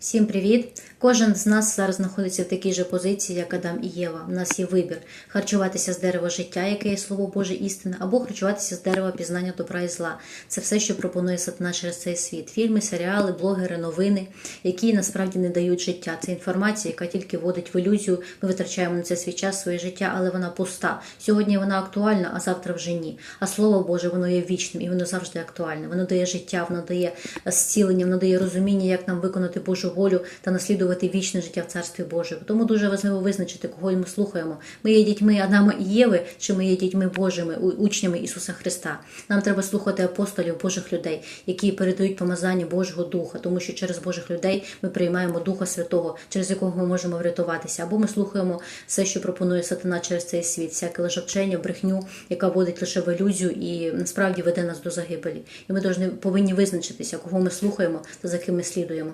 Всім привіт! Кожен з нас зараз знаходиться в такій же позиції, як Адам і Єва. У нас є вибір харчуватися з дерева життя, яке є слово Боже істина, або харчуватися з дерева пізнання добра і зла. Це все, що пропонує сатана через цей світ. Фільми, серіали, блогери, новини, які насправді не дають життя. Це інформація, яка тільки вводить в ілюзію. Ми витрачаємо на це свій час, своє життя, але вона пуста. Сьогодні вона актуальна, а завтра вже ні. А слово Боже, воно є вічним і воно завжди актуальне. Воно дає життя, воно дає зцілення, воно дає розуміння, як нам виконати Божу волю та наслідувати вічне життя в Царстві Божому. Тому дуже важливо визначити, кого ми слухаємо. Ми є дітьми Адама і Єви, чи ми є дітьми Божими, учнями Ісуса Христа. Нам треба слухати апостолів, Божих людей, які передають помазання Божого Духа, тому що через Божих людей ми приймаємо Духа Святого, через якого ми можемо врятуватися. Або ми слухаємо все, що пропонує сатана через цей світ, всяке лежавчення, брехню, яка вводить лише в ілюзію і насправді веде нас до загибелі. І ми повинні визначитися, кого ми слухаємо та за ким ми слідуємо.